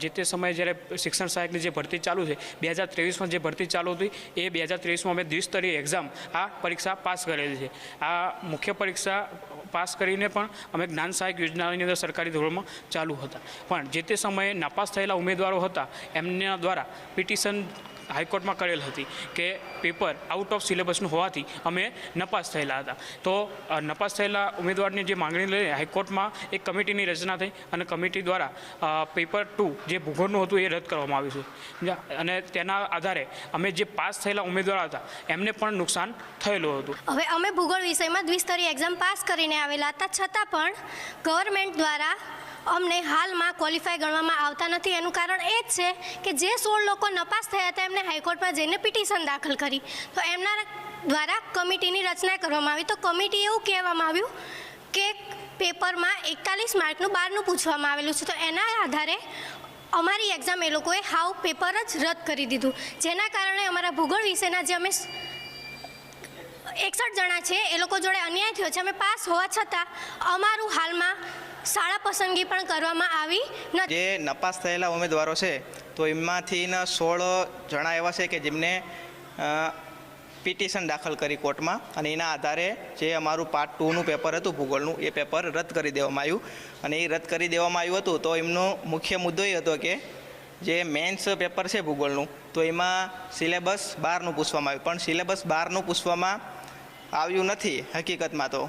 જે તે સમયે જ્યારે શિક્ષણ સહાયકની જે ભરતી ચાલુ છે, બે હજાર ત્રેવીસમાં જે ભરતી ચાલુ હતી, એ બે હજાર ત્રેવીસમાં અમે દ્વિસ્તરીય એક્ઝામ આ પરીક્ષા પાસ કરેલી છે. આ મુખ્ય પરીક્ષા પાસ કરીને પણ અમે જ્ઞાન સહાયક યોજનાની અંદર સરકારી ધોરણમાં ચાલુ હતા. પણ જે તે સમયે નાપાસ થયેલા ઉમેદવારો હતા, એમના દ્વારા પિટિશન હાઈકોર્ટમાં કરેલ હતી કે પેપર આઉટ ઓફ સિલેબસનું હોવાથી અમે નપાસ થયેલા હતા. તો નપાસ થયેલા ઉમેદવારની જે માંગણી લઈને હાઈકોર્ટમાં એક કમિટીની રચના થઈ અને કમિટી દ્વારા પેપર ટુ જે ભૂગોળનું હતું એ રદ કરવામાં આવ્યું છે. અને તેના આધારે અમે જે પાસ થયેલા ઉમેદવાર હતા, એમને પણ નુકસાન થયેલું હતું. હવે અમે ભૂગોળ વિષયમાં દ્વિસ્તરીય એક્ઝામ પાસ કરીને આવેલા હતા, છતાં પણ ગવર્મેન્ટ દ્વારા અમને હાલમાં ક્વોલિફાય ગણવામાં આવતા નથી. એનું કારણ એ જ છે કે જે સોળ લોકો નપાસ થયા હતા, એમને હાઈકોર્ટમાં જઈને પિટિશન દાખલ કરી. તો એમના દ્વારા કમિટીની રચના કરવામાં આવી. તો કમિટી એવું કહેવામાં આવ્યું કે પેપરમાં એકતાલીસ માર્કનું બહારનું પૂછવામાં આવેલું છે. તો એના આધારે અમારી એક્ઝામ એ લોકોએ હાવ પેપર જ રદ કરી દીધું. જેના કારણે અમારા ભૂગોળ વિષયના જે અમે એકસઠ જણા છે, એ લોકો જોડે અન્યાય થયો છે. અમે પાસ હોવા છતાં અમારું હાલમાં શાળા પસંદગી પણ કરવામાં આવી નથી. જે નપાસ થયેલા ઉમેદવારો છે, તો એમાંથી ન સોળ જણા એવા છે કે જેમને પિટિશન દાખલ કરી કોર્ટમાં અને એના આધારે જે અમારું પાર્ટ ટુનું પેપર હતું, ભૂગોળનું, એ પેપર રદ કરી દેવામાં આવ્યું. અને એ રદ કરી દેવામાં આવ્યું હતું, તો એમનો મુખ્ય મુદ્દો એ હતો કે જે મેન્સ પેપર છે ભૂગોળનું, તો એમાં સિલેબસ બારનું પૂછવામાં આવ્યું. પણ સિલેબસ બારનું પૂછવામાં આવ્યું નથી હકીકતમાં તો.